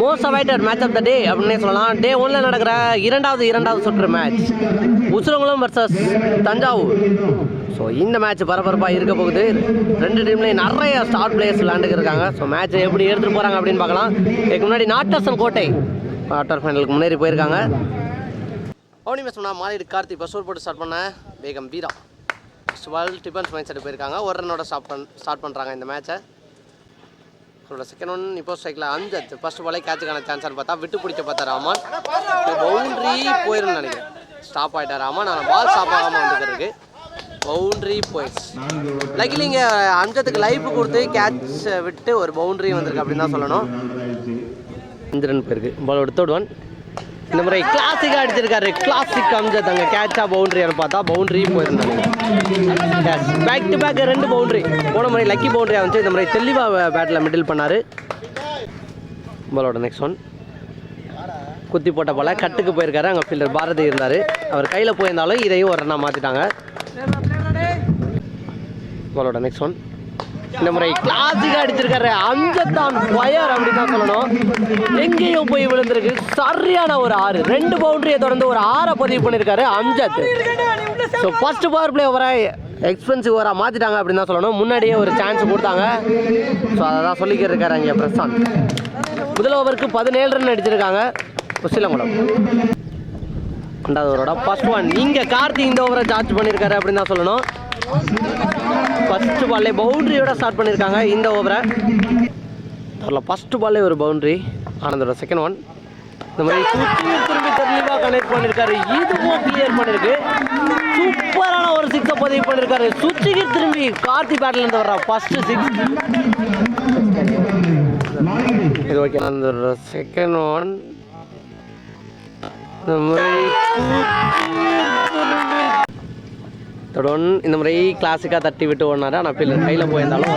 Most awaited match of the day அப்படின்னே சொல்லலாம். Day ஒன்ல நடக்கிற இரண்டாவது இரண்டாவது சுற்று match Usurankulam versus Thanjavur. So இந்த மேட்ச் பரபரப்பாக இருக்க போகுது. ரெண்டு டீம்லேயும் நிறைய ஸ்டார் பிளேயர்ஸ் விளாண்டுக்கு இருக்காங்க. ஸோ மேட்ச்சை எப்படி எடுத்துகிட்டு போகிறாங்க அப்படின்னு பார்க்கலாம். இதுக்கு முன்னாடி நாட்டரசன் கோட்டை குவார்டர் ஃபைனலுக்கு முன்னேறி போயிருக்காங்க. அவனி மேட்ச் நான் மாலிடு கார்த்தி ஃபஸ்ட் போட்டு ஸ்டார்ட் பண்ண. வேகம் வீரா. First all defence mind set போயிருக்காங்க. ஒரு ரன்னோட ஸ்டார்ட் பண் ஸ்டார்ட் பண்ணுறாங்க இந்த மேட்ச்சை அவரோட செகண்ட் ஒன் இப்போ ஸ்ட்ரைக்கில் அஞ்சத் ஃபர்ஸ்ட் பாலே கேட்சுக்கான சான்ஸ்னு பார்த்தா விட்டு பிடிச்ச பார்த்தா ராமன். பவுண்ட்ரி போயிடும் நினைக்கிறேன். ஸ்டாப் ஆகிட்டார் ராமன். ஆனால் பால் ஸ்டாப் ஆகாமல் வந்துக்கிறதுக்கு பவுண்ட்ரி போயிடுச்சு. லக்கிலி இங்கே அஞ்சத்துக்கு லைஃப் கொடுத்து கேட்ச் விட்டு ஒரு பவுண்ட்ரி வந்திருக்கு அப்படின்னு தான் சொல்லணும். இந்திரன் பேருக்கு போயிருக்கு. பாலோட தேர்ட் ஒன் இந்த முறை கிளாசிக்காக அடிச்சிருக்காரு. கிளாசிக் அம்ஜத் அங்கே கேட்சா பவுண்டரியான்னு பார்த்தா பவுண்டரி போயிருந்தாங்க பேக் டு பேக் ரெண்டு பவுண்டரி போன முறை லக்கி பவுண்டரி வந்துச்சு. இந்த முறை தெளிவா பேட்டில் மிடில் பண்ணார். பாலோட நெக்ஸ்ட் ஒன் குத்தி போட்ட போல கட்டுக்கு போயிருக்காரு. அங்கே ஃபீல்டர் பாரதி இருந்தார். அவர் கையில் போயிருந்தாலும் இதையும் ஒரு ரன்னாக மாற்றிட்டாங்க பாலோட நெக்ஸ்ட் ஒன் இந்த முறை கிளாசிக்காக அடிச்சிருக்காரு. அஞ்சத்தான் ஃபயர் அப்படின்னு தான் சொல்லணும். எங்கேயும் போய் விழுந்திருக்கு. சரியான ஒரு ஆறு. ரெண்டு பவுண்டரியை தொடர்ந்து ஒரு ஆறை பதிவு பண்ணியிருக்காரு Amjad. So first power play ஓவரை எக்ஸ்பென்சிவ் ஓவராக மாற்றிட்டாங்க அப்படின்னு தான் சொல்லணும். முன்னாடியே ஒரு சான்ஸ் கொடுத்தாங்க. ஸோ அதை தான் சொல்லிக்கிட்டு இருக்காரு அங்கே பிரசாந்த். முதல் ஓவருக்கு பதினேழு ரன் அடிச்சிருக்காங்க. உசிலங்குளம் ரெண்டாவது ஓவரோட ஃபர்ஸ்ட் ஒன் இங்கே கார்த்தி இந்த ஓவரை சார்ஜ் பண்ணியிருக்காரு அப்படின்னு தான் சொல்லணும். ஃபர்ஸ்ட் பால்லே பவுண்டரியோட ஸ்டார்ட் பண்ணியிருக்காங்க இந்த ஓவரை அதில் ஃபர்ஸ்ட் பால்லே ஒரு பவுண்ட்ரி ஆனந்தோட செகண்ட் ஒன் இந்த மாதிரி சுற்றியும் திரும்பி தெளிவாக கனெக்ட் பண்ணியிருக்காரு இதுவும் கிளியர் பண்ணியிருக்கு சூப்பரான ஒரு சிக்ஸை பதிவு பண்ணியிருக்காரு சுற்றிக்கு திரும்பி கார்த்தி பேட்லேருந்து வர்ற ஃபர்ஸ்ட் சிக்ஸ் இது ஓகே ஆனந்தோட செகண்ட் ஒன் இந்த மாதிரி தொடர்ந்து இந்த முறை கிளாஸுக்காக தட்டி விட்டு ஓடினாரு. ஆனால் பிள்ளை கையில் போயிருந்தாலும்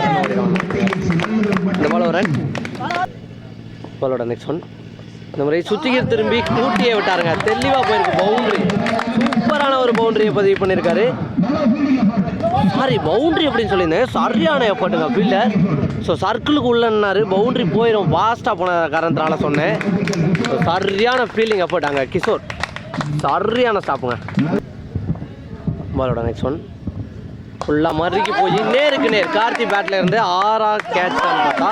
இந்த பால் ஒரு பாலோட நெக்ஸ்ட் ஒன் இந்த முறை சுத்திகர் திரும்பி கூட்டியே விட்டாருங்க. தெளிவாக போயிருக்கு பவுண்டரி சூப்பரான ஒரு பவுண்டரியை பதிவு பண்ணியிருக்காரு. சாரி பவுண்டரி அப்படின்னு சொல்லியிருந்தேன். சரியான எஃபர்ட்டுங்க ஃபீல்டர் ஸோ சர்க்கிளுக்கு உள்ளன்னாரு பவுண்டரி போயிடும் ஃபாஸ்ட்டாக போன காரணத்தினால சொன்னேன். சரியான ஃபீலிங் எஃபர்ட் அங்கே கிஷோர். சரியான ஸ்டாப்புங்க பாலோட நெக்ஸ்ட் ஒன் ஃபுல்லாக மறுக்கி போய் நேருக்கு நேர். கார்த்தி பேட்டில் இருந்து ஆறா கேட்ச் பார்த்தா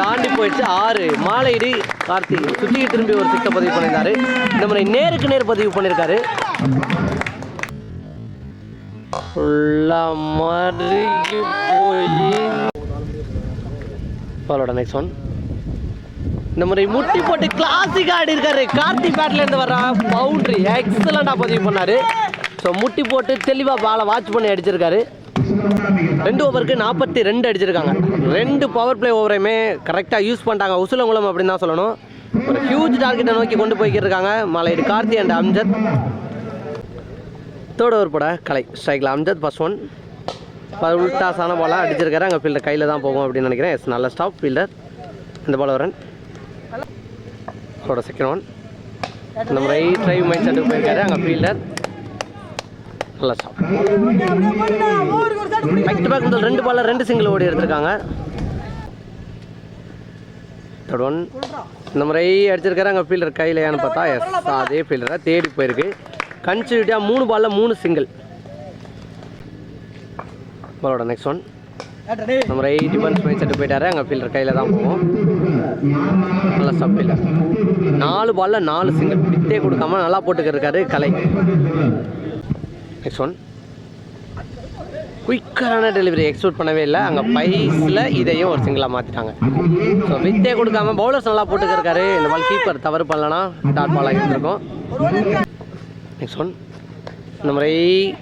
தாண்டி போயிடுச்சு ஆறு. மாலையிடு கார்த்தி சுற்றிக்கு திரும்பி ஒரு சிக்ஸை பதிவு பண்ணியிருந்தாரு. இந்த முறை நேருக்கு நேர் பதிவு பண்ணியிருக்காரு. ஃபுல்லாக மறுக்கி போய். பாலோட நெக்ஸ்ட் ஒன் இந்த முறை முட்டி போட்டு கிளாசிக்காக ஆடி இருக்காரு கார்த்தி பேட்டில் இருந்து வர்ற பவுண்டரி எக்ஸலண்டாக பதிவு பண்ணாரு. ஸோ முட்டி போட்டு தெளிவாக பாலை வாட்ச் பண்ணி அடிச்சிருக்காரு. ரெண்டு ஓவருக்கு நாற்பத்தி ரெண்டு அடிச்சிருக்காங்க. ரெண்டு பவர் பிளே ஓவரையுமே கரெக்டாக யூஸ் பண்ணிட்டாங்க. உசுலங்குளம் அப்படின்னு தான் சொல்லணும். ஒரு ஹியூஜ் டார்கெட்டை நோக்கி கொண்டு போய்க்கிட்டு இருக்காங்க மலையீடு Karthi and Amjad. Third over போட கலை. ஸ்ட்ரைக்கில் அம்ஜத் பஸ் ஒன் உல்டாஸான பாலாக அடிச்சிருக்காரு. அங்கே ஃபீல்டர் கையில் தான் போகும் அப்படின்னு நினைக்கிறேன். எஸ் நல்ல ஸ்டாப் ஃபீல்டர் இந்த பால் வரேன் அவரோட செகண்ட் ஒன் இந்த ரைட் ட்ரைவ் மைண்ட் செட்டுக்கு போயிருக்காரு. அங்கே ஃபீல்டர் நல்லா பேக் டு பேக் முதல் ரெண்டு பாலில் ரெண்டு சிங்கிள் ஓடி எடுத்திருக்காங்க. தேர்ட் ஒன் இந்த முறை அடிச்சிருக்காரு அங்கே ஃபீல்டர் கையிலையான்னு பார்த்தா எஸ் அதே ஃபீல்டரை தேடி போயிருக்கு. கன்சியூட்டியாக மூணு பாலில் மூணு சிங்கிள் பாலோட நெக்ஸ்ட் ஒன் நம்ம ரைட் டிஃபன்ஸ் மைண்ட் செட்டு போயிட்டாரு அங்கே ஃபீல்டர் கையில் தான் போவோம். நல்லா ஸ்டாப் இல்லை நாலு பாலில் நாலு சிங்கிள் பித்தே கொடுக்காம நல்லா போட்டுக்கிருக்காரு கலை. நெக்ஸ்ட் ஒன் குயிக்கான டெலிவரி எக்ஸ்போர்ட் பண்ணவே இல்லை. அங்கே பைஸில் இதையும் ஒரு சிங்கிளாக மாற்றிட்டாங்க ஸோ வித்தே கொடுக்காம பவுலர்ஸ் நல்லா போட்டுக்கிருக்காரு. இந்த பால் கீப்பர் தவறு பண்ணலன்னா டாட் பாலாக இருந்திருக்கும் நெக்ஸ்ட் ஒன் இந்த முறை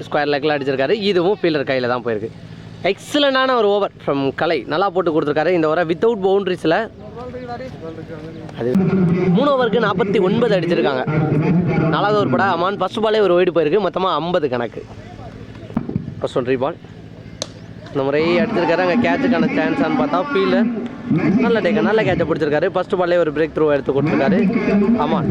ஸ்கொயர் லெக்கில் அடிச்சிருக்காரு. இதுவும் ஃபீல்டர் கையில் தான் போயிருக்கு. எக்ஸலண்டான ஒரு ஓவர் ஃப்ரம் கலை. நல்லா போட்டு கொடுத்துருக்காரு. இந்த ஓவரை வித்தவுட் பவுண்ட்ரிஸில் அது மூணு ஓவருக்கு நாற்பத்தி ஒன்பது அடிச்சிருக்காங்க. நாலாவது ஓவர் பட அமான். ஃபர்ஸ்ட் பாலே ஒரு ஒயிடு போயிருக்கு. மொத்தமாக ஐம்பது கணக்கு. ஃபர்ஸ்ட் ஒன் பால் இந்த முறை அடிச்சிருக்காரு. அங்கே கேட்சுக்கான சான்ஸான்னு பார்த்தா ஃபீல்டர் நல்ல டேக்க நல்ல கேட்சை பிடிச்சிருக்காரு. ஃபர்ஸ்ட் பாலே ஒரு பிரேக் த்ரூ எடுத்து கொடுத்துருக்காரு. அமான்.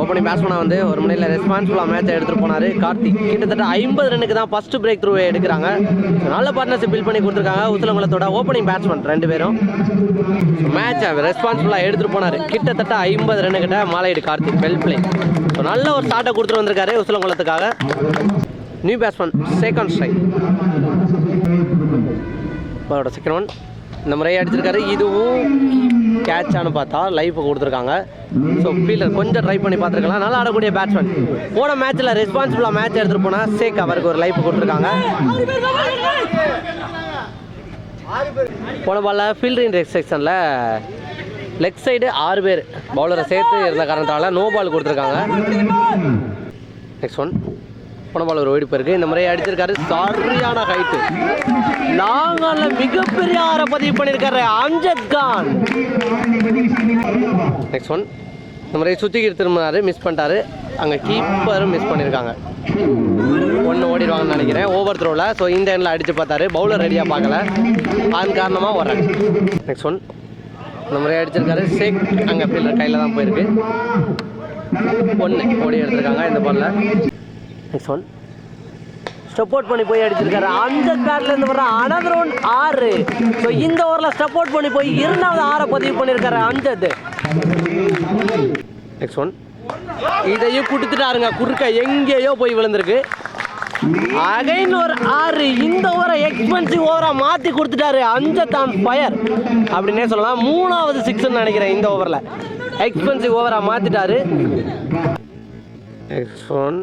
ஓப்பனிங் பேட்ஸ்மேனாக வந்து ஒரு மணியில் ரெஸ்பான்சிபிளாக மேட்சை எடுத்துகிட்டு போனார். கார்த்திக். கிட்டத்தட்ட ஐம்பது ரன்னுக்கு தான் ஃபஸ்ட்டு பிரேக் த்ரூ எடுக்கிறாங்க. நல்ல பார்ட்னர்ஷிப் பில் பண்ணி கொடுத்துருக்காங்க. உத்தலங்குளத்தோட ஓப்பனிங் பேட்ஸ்மேன் ரெண்டு பேரும். மேட்சை ரெஸ்பான்சிபிளாக எடுத்துகிட்டு போனார். கிட்டத்தட்ட ஐம்பது ரன்னுக்கிட்ட மாலையீடு கார்த்திக் வெல் பிளே ஸோ நல்ல ஒரு ஸ்டார்ட்டை கொடுத்துட்டு வந்திருக்காரு உத்தலங்குளத்துக்காக நியூ பேட்ஸ்மேன் செகண்ட் ஸ்ட்ரைக் அவரோட செகண்ட் ஒன் இந்த முறையை அடிச்சிருக்காரு. இதுவும் கேட்சானு பார்த்தா லைஃப் கொடுத்துருக்காங்க. ஸோ ஃபீல்டர் கொஞ்சம் ட்ரை பண்ணி பார்த்துருக்கலாம். நல்லா ஆடக்கூடிய பேட்ஸ்மேன் போன மேட்ச்சில் ரெஸ்பான்சிபிளாக மேட்ச் எடுத்துகிட்டு போனால் சேக் அவருக்கு ஒரு லைஃப் கொடுத்துருக்காங்க. போன பாலில் ஃபீல்டிங் செக்ஷனில் லெக் சைடு ஆறு பேர் பவுலரை சேர்த்து இருந்த காரணத்தால் நோ பால் கொடுத்துருக்காங்க. நெக்ஸ்ட் ஒன் போன ஓடி ஒரு வெடிப்பு இருக்குது இந்த முறையை அடிச்சிருக்காரு. சரியான ஹைட்டு லாங்கால மிகப்பெரிய ஆரை பதிவு பண்ணியிருக்காரு அம்ஜத் கான். நெக்ஸ்ட் ஒன் இந்த முறையை சுத்திக்கிட்டு திரும்பினாரு. மிஸ் பண்ணிட்டாரு. அங்கே கீப்பரும் மிஸ் பண்ணியிருக்காங்க. ஒன்று ஓடிடுவாங்கன்னு நினைக்கிறேன். ஓவர் த்ரோவில் ஸோ இந்த எண்ணில் அடித்து பார்த்தாரு. பவுலர் ரெடியாக பார்க்கல. அதன் காரணமாக வர்றாங்க நெக்ஸ்ட் ஒன் இந்த முறையை அடிச்சிருக்காரு. சேக் அங்கே ஃபீல்டர் கையில் தான் போயிருக்கு. ஒன்று ஓடி எடுத்திருக்காங்க இந்த பாலில் நெக்ஸ்ட் ஒன் ஸ்டெப் அவுட் பண்ணி போய் அடிச்சிருக்காரு. அந்த பேட்லேருந்து வர அனதர் ஒன் ஆறு ஸோ இந்த ஓவரில் ஸ்டெப் அவுட் பண்ணி போய் இரண்டாவது ஆறை பதிவு பண்ணியிருக்காரு அஞ்சது. நெக்ஸ்ட் ஒன் இதையும் கொடுத்துட்டாருங்க. குறுக்க எங்கேயோ போய் விழுந்திருக்கு. அகைன் ஒரு ஆறு இந்த ஓவரை எக்ஸ்பென்சிவ் ஓவராக மாற்றி கொடுத்துட்டாரு. அந்த தான் ஃபயர் அப்படின்னே சொல்லலாம். மூணாவது சிக்ஸ்ன்னு நினைக்கிறேன் இந்த ஓவரில். எக்ஸ்பென்சிவ் ஓவராக மாற்றிட்டாரு நெக்ஸ்ட் ஒன்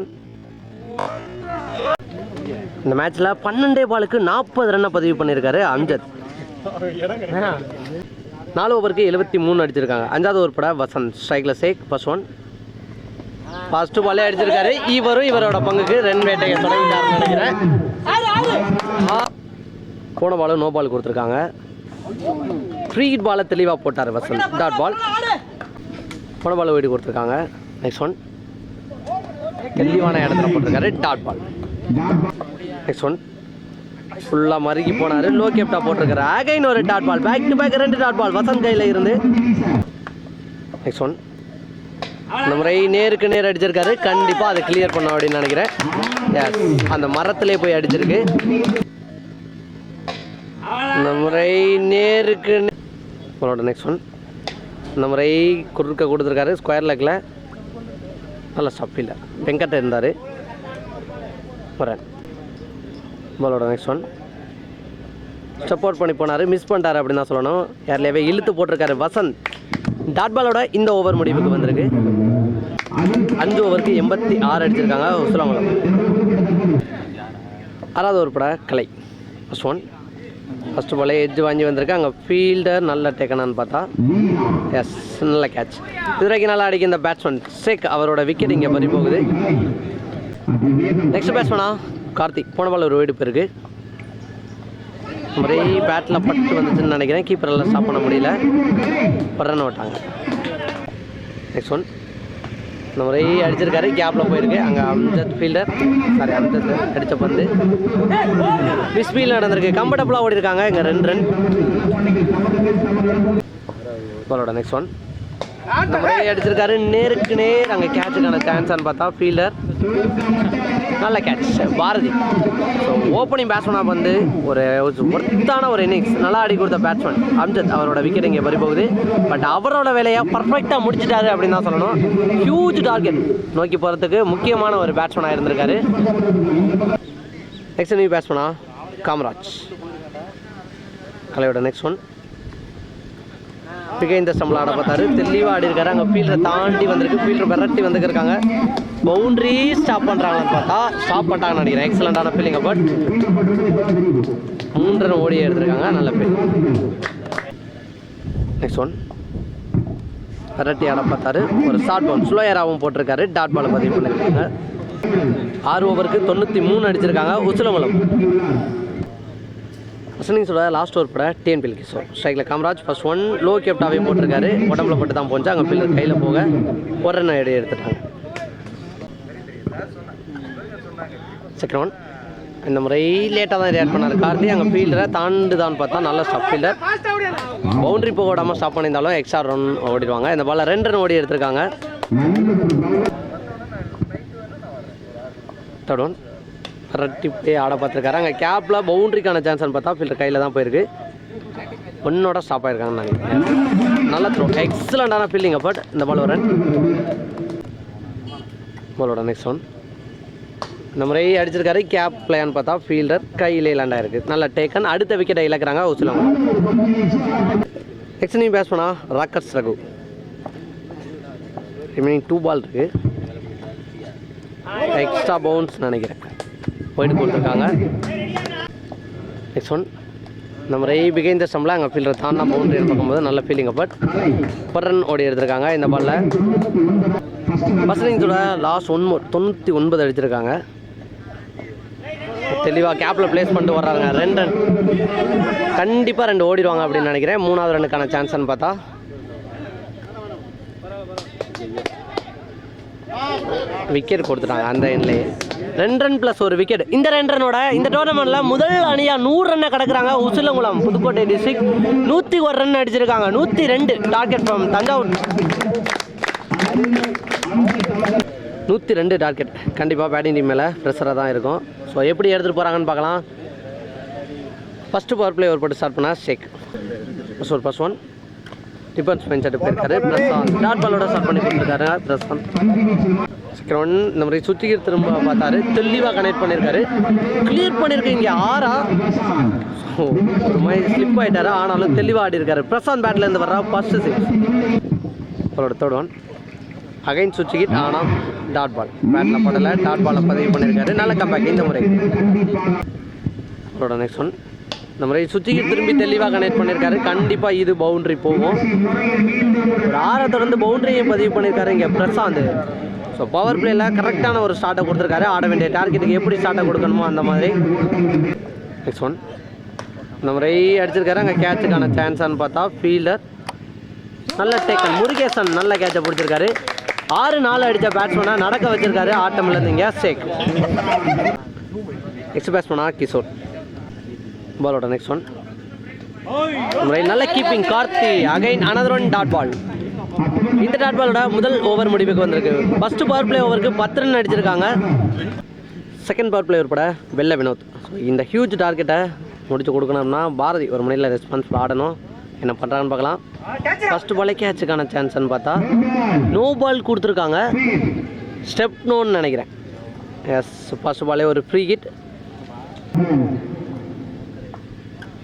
இந்த மேட்ச்சில் பன்னெண்டே பாலுக்கு நாற்பது ரன்னை பதிவு பண்ணியிருக்காரு அம்ஜத். நாலு ஓவருக்கு எழுபத்தி மூணு அடிச்சிருக்காங்க. அஞ்சாவது ஓவர் பட வசந்த். ஸ்ட்ரைக்கில் சேக் ஃபர்ஸ்ட் ஒன் ஃபர்ஸ்ட் பாலே அடிச்சிருக்காரு. இவரும் இவரோட பங்குக்கு ரன் வேட்டையை தொடங்கிட்டாருன்னு நினைக்கிறேன். போன பாலும் நோ பால் கொடுத்துருக்காங்க. ஃப்ரீ ஹிட் பாலை தெளிவாக போட்டார் வசந்த். டாட் பால் போன பால் வீடு கொடுத்துருக்காங்க. நெக்ஸ்ட் ஒன் தெளிவான இடத்துல போட்டிருக்காரு. டாட் பால் நெக்ஸ்ட் ஒன் ஃபுல்லாக மறுக்கி போனார். லோ கேப்டா போட்டிருக்காரு அகைன் ஒரு dot ball back to back ரெண்டு டாட் பால் வசந்த் கையில் இருந்து. நெக்ஸ்ட் ஒன் இந்த முறை நேருக்கு நேர் அடிச்சிருக்காரு. கண்டிப்பாக அதை கிளியர் பண்ண அப்படின்னு நினைக்கிறேன். அந்த மரத்திலே போய் அடிச்சிருக்கு. இந்த முறை நேருக்கு உங்களோட நெக்ஸ்ட் ஒன் இந்த முறை குறுக்க கொடுத்துருக்காரு. ஸ்கொயர் லெக்கில் நல்ல ஸ்டப்பில் வெங்கட் இருந்தார். வரேன். பாலோட நெக்ஸ்ட் ஒன் சப்போர்ட் பண்ணி போனார். மிஸ் பண்ணிட்டாரு அப்படின்னு தான் சொல்லணும். யார்லேயே இழுத்து போட்டிருக்காரு வசந்த். டாட் பாலோட இந்த ஓவர் முடிவுக்கு வந்திருக்கு. அஞ்சு ஓவருக்கு எண்பத்தி ஆறு அடிச்சிருக்காங்க. உசுலாங்குளம் ஆறாவது ஒரு பட கலை. ஃபஸ்ட் ஒன் ஃபஸ்ட்டு பாலே எட்ஜ் வாங்கி வந்திருக்கு. அங்கே ஃபீல்டர் நல்ல டேக்கனான்னு பார்த்தா. எஸ் நல்ல கேட்ச் இது வரைக்கும் நல்லா அடிக்க இந்த பேட்ஸ்மேன் சேக் அவரோட விக்கெட் இங்கே பறி போகுது. நெக்ஸ்ட் பேட்ஸ்மேனா கார்த்திக் போன பால் ஒரு வெடிப்பு இருக்குது ஒரே பேட்டில் பட்டு வந்துச்சுன்னு நினைக்கிறேன். கீப்பரெல்லாம் ஸ்டாப் பண்ண முடியல. ஒரு விட்டாங்க. நெக்ஸ்ட் ஒன் இந்த முறை அடிச்சிருக்காரு. கேப்பில் போயிருக்கு. அங்கே அம்ஜத் ஃபீல்டர் சாரி அம்ஜத் அடித்த பந்து. மிஸ்பீல் நடந்திருக்கு. கம்ஃபர்டபுளாக ஓடி இருக்காங்க இங்கே ரெண்டு ரன் பாலோட நெக்ஸ்ட் ஒன் இந்த முறை அடிச்சிருக்காரு. நேருக்கு நேர் அங்கே கேட்சுக்கான சான்ஸான்னு பார்த்தா ஃபீல்டர் நல்ல கேட்ச் பாரதி. ஸோ ஓப்பனிங் பேட்ஸ்மேனாக வந்து ஒரு ஒர்த்தான ஒரு இன்னிங்ஸ் நல்லா ஆடி கொடுத்த பேட்ஸ்மேன் அம்ஜத் அவரோட விக்கெட் இங்கே பறிப்போகுது பட் அவரோட வேலையை பர்ஃபெக்டாக முடிச்சிட்டாரு அப்படின்னு தான் சொல்லணும். ஹியூஜ் டார்கெட் நோக்கி போகிறதுக்கு முக்கியமான ஒரு பேட்ஸ்மேனாக இருந்திருக்காரு. நெக்ஸ்ட் நியூ பேட்ஸ்மேனா காமராஜ். கலையோட நெக்ஸ்ட் ஒன் மிக இந்த ஸ்டம்பில் ஆட பார்த்தாரு. தெளிவாக ஆடி இருக்காரு. அங்கே ஃபீல்டரை தாண்டி வந்திருக்கு. ஃபீல்டர் விரட்டி வந்துருக்காங்க. பவுண்டரி ஸ்டாப் பண்ணுறாங்கன்னு பார்த்தா ஸ்டாப் பண்ணிட்டாங்கன்னு நினைக்கிறேன் எக்ஸலண்டான ஃபீலிங்க பட் மூன்று ரன் ஓடி எடுத்திருக்காங்க. நல்ல பேர் நெக்ஸ்ட் ஒன் விரட்டியான ஆட பார்த்தாரு ஒரு ஷார்ட் பவுன் ஸ்லோயராகவும் போட்டிருக்காரு. டாட் பாலை பதிவு பண்ணியிருக்காங்க. ஆறு ஓவருக்கு தொண்ணூற்றி மூணு அடிச்சிருக்காங்க. உச்சிலமலம். சொல்ல லாஸ்ட் ஓவர் பட டிஎன்பிஎல் கிஷோர் ஸ்ட்ரைக்கில் காமராஜ் ஃபர்ஸ்ட் ஒன் லோ கேப்டாவே போட்டிருக்காரு. உடம்புல போட்டு தான் போச்சு. அங்கே பில்லர் கையில் போக ஒரு ரன் எடுத்துட்டாங்க. செகண்ட் ஒன் இந்த முறை லேட்டாக தான் ரியாக்ட் பண்ணார். கார்த்தி அங்கே ஃபீல்டரை தாண்டு தான் பார்த்தா நல்ல ஸ்டாப் ஃபீல்டர் பவுண்டரி போக விடாமல் ஸ்டாப் பண்ணியிருந்தாலும் எக்ஸ்ட்ரா ரன் ஓடிடுவாங்க. இந்த பாலில் ரெண்டு ரன் ஓடி எடுத்திருக்காங்க. தேர்ட் ஒன் ரெட்டிப்பே ஆட பார்த்துருக்காரு. அங்கே கேப்பில் பவுண்டரிக்கான சான்ஸ்னு பார்த்தா ஃபீல்டர் கையில் தான் போயிருக்கு. ஒன்னோட ஸ்டாப் ஆயிருக்காங்கன்னு நினைக்கிறேன். நல்ல த்ரோ எக்ஸலண்டான ஃபீல்டிங் பட் இந்த பால் ரன் பாலோட நெக்ஸ்ட் ஒன் இந்த முறை அடிச்சிருக்காரு. கேப் பிளேன்னு பார்த்தா ஃபீல்டர் கையில் இல்லாண்டா இருக்குது நல்ல டேக்கன் அடுத்த விக்கெட்டை இழக்கிறாங்க உசிலவங்க நெக்ஸ்ட் நீங்கள் pace rockers Raghu. Remaining two ball இருக்கு. எக்ஸ்ட்ரா பவுன்ஸ் நினைக்கிறேன். போயிட்டு கொடுத்துருக்காங்க. நெக்ஸ்ட் ஒன் நம்ம ரை பிகைந்த ஸ்டம்பில் அங்கே ஃபீல்டர் தாண்டா பவுண்டரி பார்க்கும்போது நல்ல ஃபீலிங் பட் பர்ரன் ஓடி எடுத்திருக்காங்க இந்த பாலில் ஃபஸ்ட் இன்னிங்ஸோட லாஸ்ட் ஒன் தொண்ணூற்றி ஒன்பது அடிச்சிருக்காங்க. தெளிவாக கேப்பில் ப்ளேஸ் பண்ணிட்டு வர்றாங்க ரெண்டு ரன் கண்டிப்பாக ரெண்டு ஓடிடுவாங்க அப்படின்னு நினைக்கிறேன். மூணாவது ரன்னுக்கான சான்ஸ்னு பார்த்தா. விக்கெட் கொடுத்துட்டாங்க அந்த எண்ணிலேயே ரெண்டு ரன் ப்ளஸ் ஒரு விக்கெட் இந்த ரெண்டு ரனோட இந்த டோர்னமெண்ட்டில் முதல் அணியாக நூறு ரன்னை கிடக்குறாங்க. உசிலங்குளம் புதுக்கோட்டை டிஸ்ட்ரிக்ட் நூற்றி ஒரு ரன் அடிச்சிருக்காங்க. நூற்றி ரெண்டு டார்கெட் ஃப்ரம் தஞ்சாவூர். நூற்றி ரெண்டு டார்கெட் கண்டிப்பாக பேட்டிங் டீம் மேலே ப்ரெஷராக தான் இருக்கும். ஸோ எப்படி எடுத்துகிட்டு போகிறாங்கன்னு பார்க்கலாம். ஃபஸ்ட்டு பவர் பிளே ஒரு போட்டு ஸ்டார்ட் பண்ணால் ஷேக் ஃபஸ்ட் ஒரு ஃபஸ்ட் ஒன் டிஃபன்ஸ் பெஞ்ச் போயிருக்காரு. ப்ளஸ் டாட் பாலோட ஸ்டார்ட் பண்ணி கொடுத்துருக்காரு. ப்ளஸ் ஒன் ஒன் இந்த மாதிரி சுத்திகர் திரும்ப பார்த்தாரு. தெளிவாக கனெக்ட் பண்ணியிருக்காரு கிளியர் பண்ணியிருக்கு இங்கே ஆறா. ஸோ ஒரு மாதிரி ஸ்லிப் ஆகிட்டாரு ஆனாலும் தெளிவாக ஆடி இருக்காரு பிரசாந்த் பேட்லேருந்து வர்றா ஃபஸ்ட்டு சிக்ஸ் அவரோட தேர்ட் ஒன் அகைன் சுவிட்ச் ஆனால் டாட் பால் பேட்டில் படலை டாட் பாலை பதிவு பண்ணியிருக்காரு நல்ல கம்பேக் இந்த முறை. அவரோட நெக்ஸ்ட் ஒன் இந்த முறை சுவிட்சுக்கு திரும்பி தெளிவாக கனெக்ட் பண்ணியிருக்காரு கண்டிப்பாக இது பவுண்ட்ரி போகும். ஒரு ஆறை தொடர்ந்து பவுண்டரியை பதிவு பண்ணியிருக்காரு இங்கே பிரசாந்த். ஸோ பவர் பிளேயில் கரெக்டான ஒரு ஸ்டார்ட்டை கொடுத்துருக்காரு. ஆட வேண்டிய டார்கெட்டுக்கு எப்படி ஸ்டார்ட்டை கொடுக்கணுமோ அந்த மாதிரி. நெக்ஸ்ட் ஒன் இந்த முறை அடிச்சிருக்காரு. அங்கே கேட்சுக்கான சான்ஸான்னு பார்த்தா ஃபீல்டர் நல்ல டேக்கன் முருகேசன் நல்ல கேட்சை பிடிச்சிருக்காரு. ஆறு நாள் அடித்த பேட்ஸ்மேனை நடக்க வச்சிருக்காரு ஆட்டம் இழந்தீங்க சேக். நெக்ஸ்ட் பேட்ஸ்மேனா கிஷோர். பாலோட நெக்ஸ்ட் ஒன் நல்ல keeping Karthi. Again another one dot ball இந்த டாட் பாலோட முதல் ஓவர் முடிவுக்கு வந்திருக்கு. ஃபர்ஸ்ட் பவர் பிளே ஓவருக்கு பத்து ரன் அடிச்சிருக்காங்க. செகண்ட் பவர் பிளே உட்பட வெள்ள வினோத். இந்த ஹியூஜ் டார்கெட்டை முடிச்சு கொடுக்கணும்னா பாரதி ஒரு மணியில் ரெஸ்பான்ஸ் ஆடணும். என்ன பண்ணுறாங்கன்னு பார்க்கலாம். ஃபர்ஸ்ட் பாலே கேட்சுக்கான சான்ஸ்னு பார்த்தா நோ பால் கொடுத்துருக்காங்க. ஸ்டெப் நோன்னு நினைக்கிறேன். எஸ் ஃபர்ஸ்ட் பாலே ஒரு ஃப்ரீ ஹிட்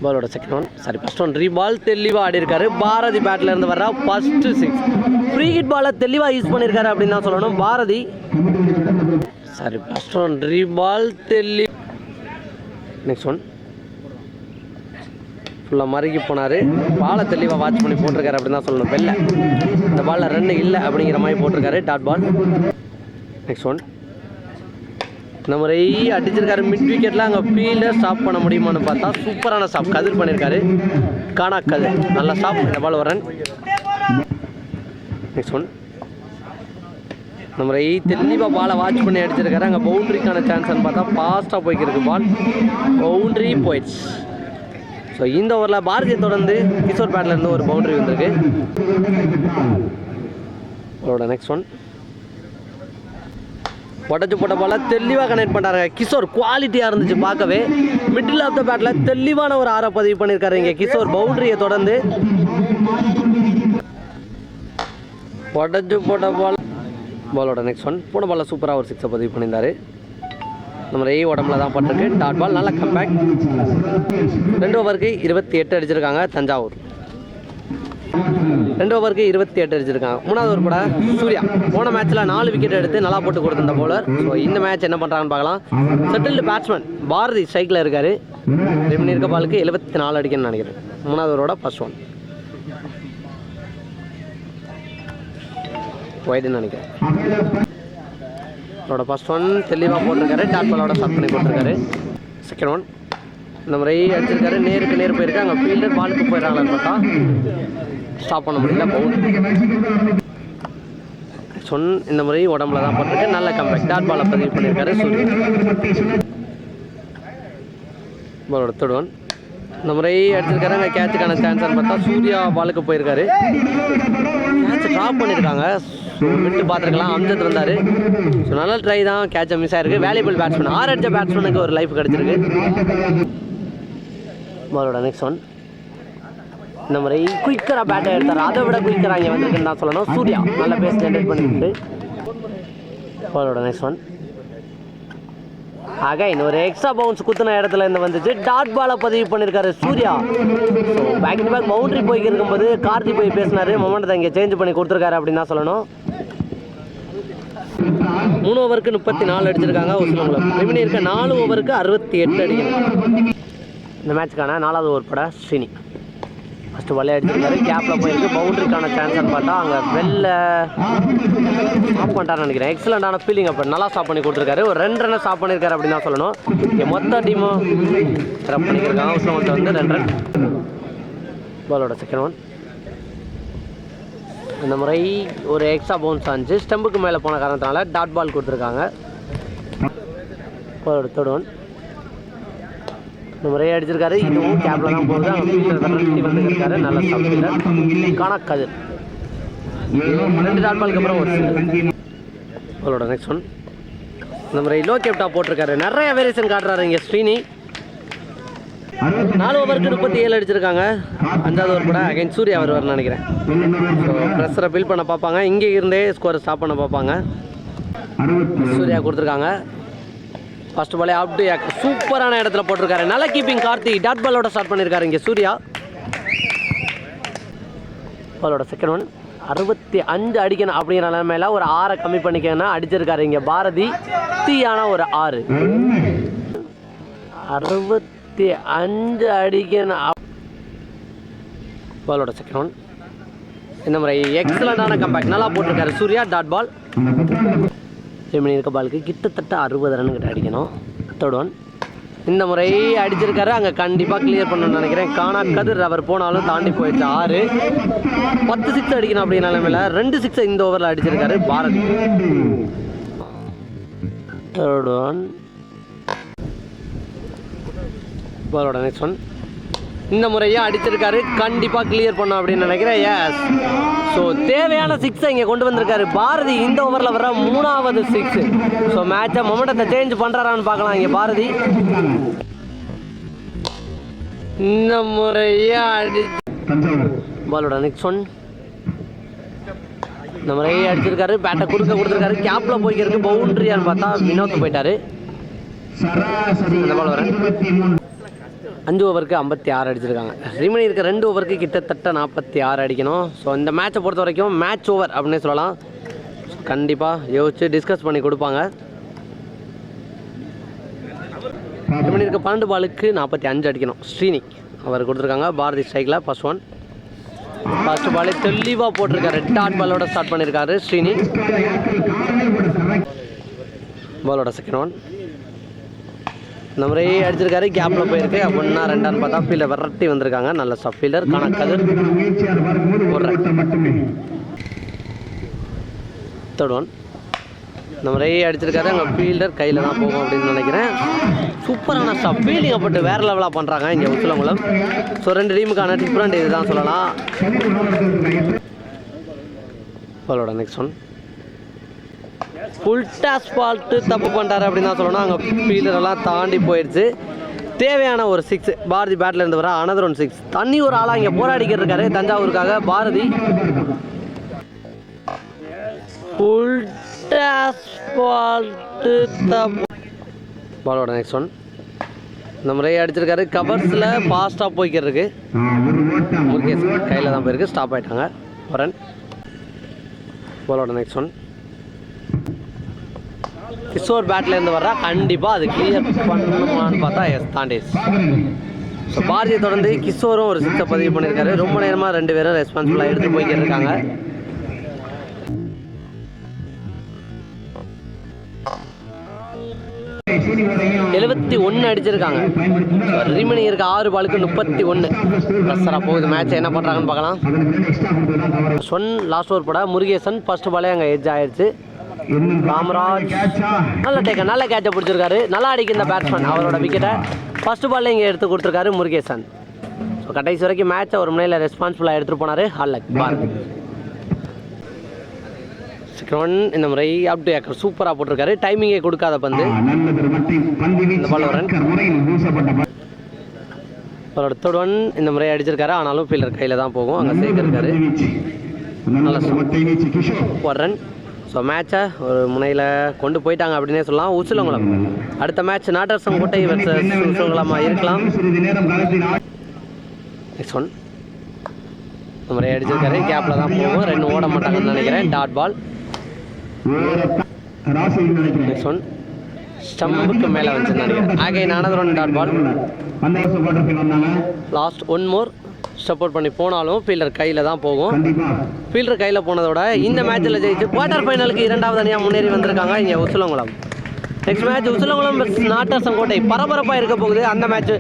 பாலோட second one sorry first one ரீ பால் தெளிவாக ஆடி இருக்காரு பாரதி பேட்ல இருந்து வர்ற ஃபர்ஸ்ட் சிக்ஸ் ஃப்ரீ ஹிட் பாலை தெளிவாக யூஸ் பண்ணியிருக்காரு அப்படின்னு தான் சொல்லணும். பாரதி. சாரி ஃபர்ஸ்ட் ஒன் ரீ பால் தெளி நெக்ஸ்ட் ஒன் ஃபுல்லாக மறுகி போனார். பாலை தெளிவாக வாட்ச் பண்ணி போட்டிருக்காரு அப்படின்னு தான் சொல்லணும். வெளில. இந்த பாலில் ரன் இல்லை அப்படிங்கிற மாதிரி போட்டிருக்காரு. டாட் பால் நெக்ஸ்ட் ஒன் இந்த முறை அடிச்சிருக்காரு. மிட் விக்கெட்டில் அங்கே ஃபீல்டர் ஸ்டாப் பண்ண முடியுமான்னு பார்த்தா சூப்பரான ஸ்டாப் கதிர் பண்ணியிருக்காரு காணா கதிர். நல்ல ஸ்டாப் இந்த பால் வரன் நெக்ஸ்ட் ஒன் இந்த முறை தெளிவாக பாலை வாட்ச் பண்ணி அடிச்சிருக்காரு. அங்கே பவுண்ட்ரிக்கான சான்ஸ்னு பார்த்தா ஃபாஸ்ட்டாக போய்க்கிருக்கு பால் பவுண்ட்ரி போயிடுச்சு. ஸோ இந்த ஓவரில் பாரதியை தொடர்ந்து கிஷோர் பேட்லேருந்து ஒரு பவுண்டரி வந்திருக்கு. அவரோட நெக்ஸ்ட் ஒன் உடச்சு போட்ட பால தெளிவாக கனெக்ட் பண்ணுறாங்க கிஷோர் குவாலிட்டியாக இருந்துச்சு பார்க்கவே. மிடில் ஆஃப் த பேட்டில் தெளிவான ஒரு ஆரை பதிவு பண்ணியிருக்காரு இங்கே கிஷோர். பவுண்டரியை தொடர்ந்து. உடச்சு போட்ட பால் பாலோட நெக்ஸ்ட் ஒன் போன பாலில் சூப்பராக ஒரு சிக்ஸை பதிவு பண்ணியிருந்தாரு. நம்ம ரெய் உடம்புல தான் பட்டிருக்கு. டாட் பால் நல்ல கம்பேக் ரெண்டு ஓவருக்கு இருபத்தி எட்டு அடிச்சிருக்காங்க தஞ்சாவூர். ரெண்டு ஓவருக்கு இருபத்தி எட்டு அடிச்சிருக்காங்க. மூணாவது ஓவர் கூட சூர்யா. போன மேட்ச்சில் நாலு விக்கெட் எடுத்து நல்லா போட்டு கொடுத்திருந்த போலர் ஸோ இந்த மேட்ச் என்ன பண்ணுறாங்கன்னு பார்க்கலாம். செட்டில்டு பேட்ஸ்மேன் பாரதி ஸ்ட்ரைக்கில் இருக்காரு. ரிமன் இருக்க பாலுக்கு எழுபத்தி நாலு அடிக்கணும்னு நினைக்கிறேன். மூணாவது ஓவரோட ஃபர்ஸ்ட் ஒன் ஒய்டுன்னு நினைக்கிறேன். அவரோட ஃபர்ஸ்ட் ஒன் தெளிவாக போட்டிருக்காரு. டாட் பாலோட ஸ்டார்ட் பண்ணி போட்டிருக்காரு. செகண்ட் ஒன் இந்த முறை அடிச்சிருக்காரு. நேருக்கு நேர் போயிருக்கு. அங்கே ஃபீல்டர் பாலுக்கு போயிடறாங்களான்னு பார்த்தா ஸ்டாப் பண்ண முடியல. பவுண்ட் சொன் இந்த முறை உடம்புல தான் போட்டிருக்கு. நல்ல கம்பேக் டாட் பாலை பதிவு பண்ணியிருக்காரு சூரிய. பாலோட தேர்ட் ஒன் இந்த முறை அடிச்சிருக்காரு. அங்கே கேட்சுக்கான சான்ஸ்னு பார்த்தா சூர்யா பாலுக்கு போயிருக்காரு. கேட்சை ட்ராப் பண்ணியிருக்காங்க. விட்டு பார்த்துருக்கலாம் அம்ஜத் வந்தார் ஸோ நல்ல ட்ரை தான். கேட்சை மிஸ் ஆயிருக்கு. வேல்யூபிள் பேட்ஸ்மேன் ஆறு அடிச்ச பேட்ஸ்மேனுக்கு ஒரு லைஃப் கிடச்சிருக்கு. பாலோட நெக்ஸ்ட் ஒன் இந்த மாதிரி குயிக்கராக பேட்டை எடுத்தார். அதை விட குயிக்கராக இங்கே வந்திருக்குன்னு தான் சொல்லணும். சூர்யா நல்ல பேஸ் ஜென்ரேட் பண்ணிட்டு. பாலோட நெக்ஸ்ட் ஒன் அகைன் ஒரு எக்ஸ்ட்ரா பவுன்ஸ் குத்துன இடத்துல இருந்து வந்துச்சு. டாட் பாலை பதிவு பண்ணியிருக்காரு Surya. Back to back boundary போய்க்கு இருக்கும்போது கார்த்தி போய் பேசினாரு. மொமெண்ட் இங்கே சேஞ்ச் பண்ணி கொடுத்துருக்காரு அப்படின்னு தான் சொல்லணும். மூணு ஓவருக்கு முப்பத்தி நாலு அடிச்சிருக்காங்க உஸ்லங்குளம் ரிமினி இருக்க நாலு ஓவருக்கு அறுபத்தி எட்டு அடிக்கணும் இந்த மேட்ச்க்கான நாலாவது ஓவர் பட ஸ்ரீனி. ஃபஸ்ட்டு வலையை அடிச்சிருக்காரு. கேப்பில் போயிருக்கு. பவுண்டரிக்கான சான்ஸ்னு பார்த்தா அங்கே வெளில ஸ்டாப் நினைக்கிறேன். எக்ஸலண்டான ஃபீலிங் அப்போ. நல்லா ஸ்டாப் பண்ணி கொடுத்துருக்காரு. ஒரு ரெண்டு ரன் ஸ்டாப் பண்ணியிருக்காரு அப்படின்னு தான் சொல்லணும். இங்கே மொத்த டீமும் ரப் பண்ணியிருக்காங்க உஸ்லங்குளத்தை வந்து ரெண்டு ரன் பாலோட செகண்ட் ஒன் இந்த முறை ஒரு எக்ஸ்ட்ரா பவுன்ஸ் ஆச்சு ஸ்டெம்புக்கு மேலே போன காரணத்தினால டாட் பால் கொடுத்துருக்காங்க. பாலோட இந்த முறையை அடிச்சிருக்காரு. இதுவும் கேப்ல தான் போகுது. அவங்க வீட்டில் வந்துருக்காரு. நல்ல சாப்பிட்டு ஃபீல்டர் கணக்கது. ரெண்டு டாட் பாலுக்கு அப்புறம் ஒரு அவளோட நெக்ஸ்ட் ஒன் இந்த முறை லோ கேப்டா போட்டிருக்காரு. நிறைய வேரியேஷன் காட்டுறாரு இங்கே ஸ்ரீனி. நாலு ஓவருக்கு முப்பத்தி ஏழு அடிச்சிருக்காங்க. அஞ்சாவது ஓவர் கூட அகைன் சூர்யா வருவார்னு நினைக்கிறேன். ஸோ ப்ரெஷரை பில் பண்ண பார்ப்பாங்க. இங்கே இருந்தே ஸ்கோரை ஸ்டாப் பண்ண பார்ப்பாங்க. சூர்யா கொடுத்துருக்காங்க. ஃபர்ஸ்ட் பாலே அப் டு சூப்பரான இடத்துல போட்டிருக்காரு. நல்ல கீப்பிங் கார்த்தி டாட் பாலோட ஸ்டார்ட் பண்ணியிருக்காரு இங்கே சூர்யா. பாலோட செகண்ட் ஒன் அறுபத்தி அஞ்சு அடிக்கணும் அப்படிங்கிற நிலைமையில ஒரு ஆறை கம்மி பண்ணிக்கணும்னா அடிச்சிருக்காரு இங்கே பாரதி. தீயான ஒரு ஆறு. அறுபத்தி அஞ்சு அடிக்கணும். அப்- பாலோட செகண்ட் ஒன் இந்த முறை எக்ஸலண்டான கம்பேக் நல்லா போட்டிருக்காரு சூர்யா டாட் பால் ஜெமினி இருக்க பாலுக்கு கிட்டத்தட்ட அறுபது ரன் கிட்ட அடிக்கணும். தேர்ட் ஒன் இந்த முறை அடிச்சிருக்காரு. அங்கே கண்டிப்பாக கிளியர் பண்ணணும்னு நினைக்கிறேன். காணா கதிர் அவர் போனாலும் தாண்டி போயிடுச்சு. ஆறு. பத்து சிக்ஸ் அடிக்கணும் அப்படிங்கிற நிலைமையில் ரெண்டு சிக்ஸ் இந்த ஓவரில் அடிச்சிருக்காரு பாரத். தேர்ட் ஒன் பாலோட நெக்ஸ்ட் ஒன் இந்த முறையே அடிச்சிருக்காரு. கண்டிப்பாக கிளியர் பண்ணும் அப்படின்னு நினைக்கிறேன். எஸ் ஸோ தேவையான சிக்ஸை இங்கே கொண்டு வந்திருக்காரு. பாரதி இந்த ஓவரில் வர மூணாவது சிக்ஸ் ஸோ மேட்சை மொமெண்டத்தை சேஞ்ச் பண்ணுறாரான்னு பார்க்கலாம் இங்கே பாரதி. இந்த முறையே அடி பாலோட நெக்ஸ்ட் ஒன் இந்த முறையே அடிச்சிருக்காரு. பேட்டை குறுக்க கொடுத்துருக்காரு. கேப்பில் போய்க்கிறதுக்கு பவுண்டரியான்னு பார்த்தா வினோத் போயிட்டாரு. அந்த பால் வரேன் அஞ்சு ஓவருக்கு ஐம்பத்தி ஆறு அடிச்சிருக்காங்க. ரிமனி இருக்க ரெண்டு ஓவருக்கு கிட்டத்தட்ட நாற்பத்தி ஆறு அடிக்கணும். ஸோ இந்த மேட்சை பொறுத்த வரைக்கும் மேட்ச் ஓவர் அப்படின்னே சொல்லலாம். கண்டிப்பாக யோசிச்சு டிஸ்கஸ் பண்ணி கொடுப்பாங்க. ரிமனி இருக்க பன்னெண்டு பாலுக்கு நாற்பத்தி அஞ்சு அடிக்கணும். ஸ்ரீனி அவர் கொடுத்துருக்காங்க. பாரதி ஸ்ட்ரைக்கில் ஃபஸ்ட் ஒன் ஃபர்ஸ்ட் பாலே தெளிவாக போட்டிருக்காரு. டாட் பாலோட ஸ்டார்ட் பண்ணியிருக்காரு ஸ்ரீனி. பாலோட செகண்ட் ஒன் இந்த முறை அடிச்சிருக்காரு கேப்பில் போயிருக்கு. ஒன்றா ரெண்டான்னு பார்த்தா ஃபீல்டர் விரட்டி வந்திருக்காங்க. நல்ல சப் ஃபீல்டர் கணக்கது. தேர்ட் ஒன் இந்த முறை அடிச்சிருக்காரு. அங்கே ஃபீல்டர் கையில் தான் போகும் அப்படின்னு நினைக்கிறேன். சூப்பரான ஸ்டாப் ஃபீல்டிங்கை போட்டு வேறு லெவலாக பண்ணுறாங்க இங்கே உச்சலங்குளம் ஸோ ரெண்டு டீமுக்கான டிஃப்ரெண்ட் இதுதான் சொல்லலாம். அவளோட நெக்ஸ்ட் ஒன் ஃபுல் அஸ்பால்ட்டு தப்பு பண்ணிட்டாரு அப்படின்னு தான் சொல்லணும். அங்கே ஃபீல்டரெல்லாம் தாண்டி போயிடுச்சு. தேவையான ஒரு சிக்ஸ் பாரதி பேட்டில் இருந்து வர அனதர் ஒன் சிக்ஸ் தண்ணி ஒரு ஆளாக இங்கே போராடிக்கிட்டு இருக்காரு தஞ்சாவூருக்காக. பாரதி. ஃபுல் அஸ்பால்ட்டு தப்பு. பாலோட நெக்ஸ்ட் ஒன் இந்த முறையை அடிச்சிருக்காரு. கவர்ஸில் ஃபாஸ்ட்டாக போய்க்கிட்டு இருக்கு. முருகேஷ் கையில் தான் போயிருக்கு. ஸ்டாப் ஆயிட்டாங்க. வரன். பாலோட நெக்ஸ்ட் ஒன் கிஷோர் பேட்லேருந்து வர்றா. கண்டிப்பாக அது கிளியர் பண்ணுமான்னு பார்த்தா எஸ் தாண்டேஸ் ஸோ பாரதியை தொடர்ந்து கிஷோரும் ஒரு சிக்ஸை பதிவு பண்ணியிருக்காரு. ரொம்ப நேரமாக ரெண்டு பேரும் ரெஸ்பான்சிபிளாக எடுத்து போய்கிட்டு இருக்காங்க எழுபத்தி ஒன்று அடிச்சிருக்காங்க. ரிமணி இருக்க ஆறு பாலுக்கு முப்பத்தி ஒன்று ப்ரெஷராக போகுது மேட்ச் என்ன பண்ணுறாங்கன்னு பார்க்கலாம். சொன் லாஸ்ட் ஓவர் போட. முருகேசன் ஃபர்ஸ்ட் பாலே அங்கே எட்ஜ் ஆயிடுச்சு ராமராஜ். நல்ல டேக்க நல்ல கேட்சை பிடிச்சிருக்காரு. நல்லா அடிக்க இந்த பேட்ஸ்மேன் அவரோட விக்கெட்டை ஃபர்ஸ்ட் பால்ல இங்கே எடுத்து கொடுத்துருக்காரு முருகேசன். ஸோ கடைசி வரைக்கும் மேட்சை ஒரு முனையில் ரெஸ்பான்சிபிளாக எடுத்துகிட்டு போனார் ஹால்லக் ஒன் இந்த முறை அப் டு ஏக்கர் சூப்பராக போட்டிருக்காரு. டைமிங்கே கொடுக்காத பந்து. அவரோட தேர்ட் ஒன் இந்த முறை அடிச்சிருக்காரு. ஆனாலும் ஃபீல்டர் கையில் தான் போகும். அங்கே வீச்சு. கிஷோர். ஒரு ரன் ஸோ மேட்சை ஒரு முனையில் கொண்டு போயிட்டாங்க அப்படின்னே சொல்லலாம். உசிலங்குளம் அடுத்த மேட்ச் நாட்டரசம் கோட்டை உசிலங்குளமாக இருக்கலாம். நெக்ஸ்ட் ஒன் முறை அடிச்சிருக்காரு. கேப்பில் தான் போகும். ரெண்டு ஓட மாட்டாங்கன்னு நினைக்கிறேன். Dot ball. நெக்ஸ்ட் ஒன் ஸ்டம்புக்கு மேலே வந்துச்சுன்னு நினைக்கிறேன் ஆகே நானது one dot ball last one more support பண்ணி போனாலும் ஃபீல்டர் கையில் தான் போகும். ஃபீல்டர் கையில் போனதோட இந்த மேட்ச்சில் ஜெயிச்சு குவார்ட்டர் ஃபைனலுக்கு இரண்டாவது அணியாக முன்னேறி வந்திருக்காங்க. இங்கே Usulankulam. Next match Usulankulam versus கோட்டை பரபரப்பாக இருக்க போகுது. அந்த மேட்ச்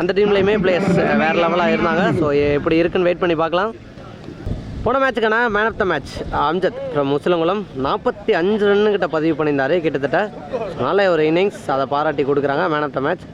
அந்த டீம்லேயுமே பிளேயர்ஸ் வேறு லெவலாக இருந்தாங்க. ஸோ எப்படி இருக்குன்னு வெயிட் பண்ணி பார்க்கலாம். போன மேட்சுக்கான man of the match Amjad from முஸ்லங்குளம் நாற்பத்தி அஞ்சு ரன்னுக்கிட்ட பதிவு பண்ணியிருந்தாரு. கிட்டத்தட்ட நல்ல ஒரு இன்னிங்ஸ் அதை பாராட்டி கொடுக்குறாங்க மேன் ஆஃப் த மேட்ச்